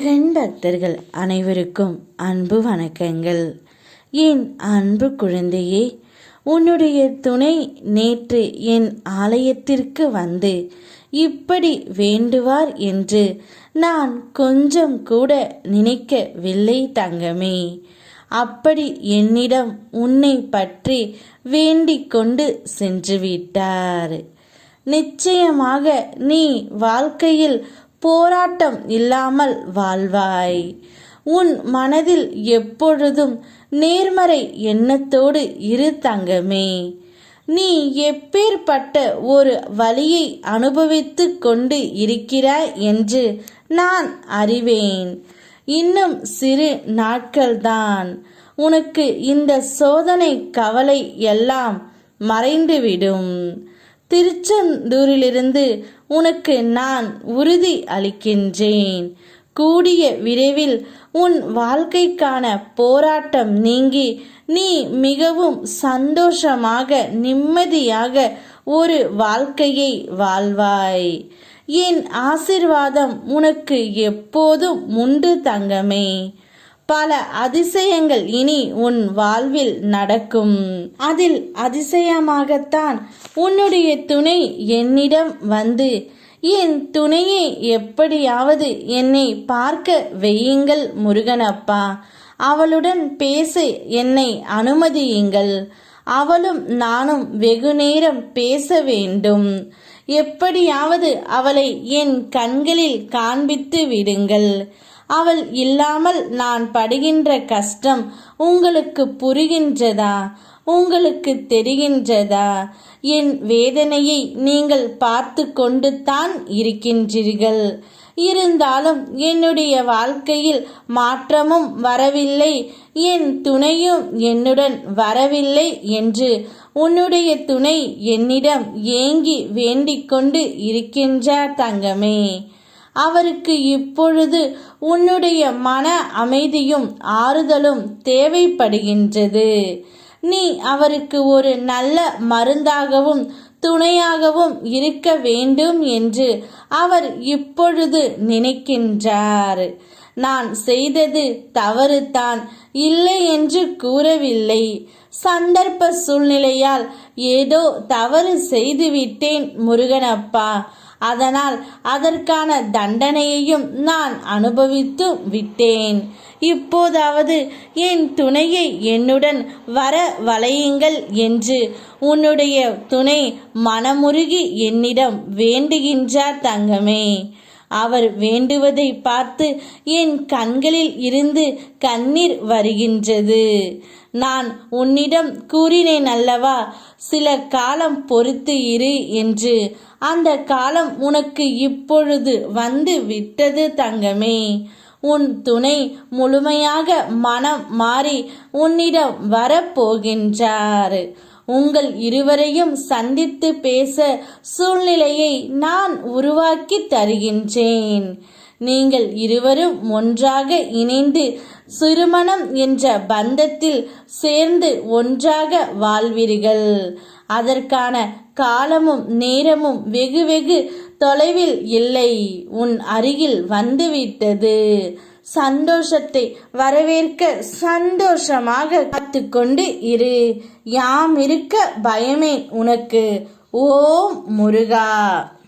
முருகன் பக்தர்கள் அனைவருக்கும் அன்பு வணக்கங்கள். என் அன்பு குழந்தையே உன்னுடைய துணை நேற்று என் ஆலயத்திற்கு வந்து இப்படி வேண்டுவார் என்று நான் கொஞ்சம் கூட நினைக்கவில்லை தங்கமே. அப்படி என்னிடம் உன்னை பற்றி வேண்டிக் கொண்டு சென்று விட்டார். நிச்சயமாக நீ வாழ்க்கையில் போராட்டம் இல்லாமல் வாழ்வாய். உன் மனதில் எப்பொழுதும் நேர்மறை எண்ணத்தோடு இரு தங்கமே. நீ எப்பேற்பட்ட ஒரு வழியை அனுபவித்து கொண்டு இருக்கிறாய் என்று நான் அறிவேன். இன்னும் சிறு நாட்கள்தான். உனக்கு இந்த சோதனை கவலை எல்லாம் மறைந்துவிடும். திருச்செந்தூரிலிருந்து உனக்கு நான் உறுதி அளிக்கின்றேன். கூடிய விரைவில் உன் வாழ்க்கைக்கான போராட்டம் நீங்கி நீ மிகவும் சந்தோஷமாக நிம்மதியாக ஒரு வாழ்க்கையை வாழ்வாய். என் ஆசிர்வாதம் உனக்கு எப்போதும் உண்டு தங்கமே. பல அதிசயங்கள் இனி உன் வாழ்வில் நடக்கும். அதில் அதிசயமாகத்தான் உன்னுடைய துணை என்னிடம் வந்து என் துணையை எப்படியாவது என்னை பார்க்க வையுங்கள் முருகனப்பா. அவளுடன் பேச என்னை அனுமதியுங்கள். அவளும் நானும் வெகு நேரம் பேச வேண்டும். எப்படியாவது அவளை என் கண்களில் காண்பித்து விடுங்கள். அவள் இல்லாமல் நான் படுகின்ற கஷ்டம் உங்களுக்கு புரிகின்றதா? உங்களுக்கு தெரிகின்றதா? என் வேதனையை நீங்கள் பார்த்து கொண்டு தான் இருக்கின்றீர்கள். இருந்தாலும் என்னுடைய வாழ்க்கையில் மாற்றமும் வரவில்லை. என் துணையும் என்னுடன் வரவில்லை என்று உன்னுடைய துணை என்னிடம் ஏங்கி வேண்டிக் கொண்டு இருக்கின்றார் தங்கமே. அவருக்கு இப்பொழுது உன்னுடைய மன அமைதியும் ஆறுதலும் தேவைப்படுகின்றது. நீ அவருக்கு ஒரு நல்ல மருந்தாகவும் துணையாகவும் இருக்க வேண்டும் என்று அவர் இப்பொழுது நினைக்கின்றார். நான் செய்தது தவறு தான் இல்லை என்று கூறவில்லை. சந்தர்ப்ப சூழ்நிலையால் ஏதோ தவறு செய்துவிட்டேன் முருகனப்பா. அதனால் அதற்கான தண்டனையையும் நான் அனுபவித்து விட்டேன். இப்போதாவது என் துணையை என்னுடன் வர வளையுங்கள் என்று உன்னுடைய துணை மனமுருகி என்னிடம் வேண்டுகின்றார் தங்கமே. அவர் வேண்டுவதை பார்த்து என் கண்களில் இருந்து கண்ணீர் வருகின்றது. நான் உன்னிடம் கூறினேன் அல்லவா? சில காலம் பொறுத்து இரு என்று. அந்த காலம் உனக்கு இப்பொழுது வந்து விட்டது தங்கமே. உன் துணை முழுமையாக மனம் மாறி உன்னிடம் வரப்போகின்றார். உங்கள் இருவரையும் சந்தித்து பேச சூழ்நிலையை நான் உருவாக்கி தருகின்றேன். நீங்கள் இருவரும் ஒன்றாக இணைந்து சிறுமணம் என்ற பந்தத்தில் சேர்ந்து ஒன்றாக வாழ்வீர்கள். அதற்கான காலமும் நேரமும் வெகு வெகு தொலைவில் இல்லை. உன் அருகில் வந்துவிட்டது. சந்தோஷத்தை வரவேற்க சந்தோஷமாக காத்துக்கொண்டு இரு. யாம் இருக்க பயமே உனக்கு. ஓம் முருகா.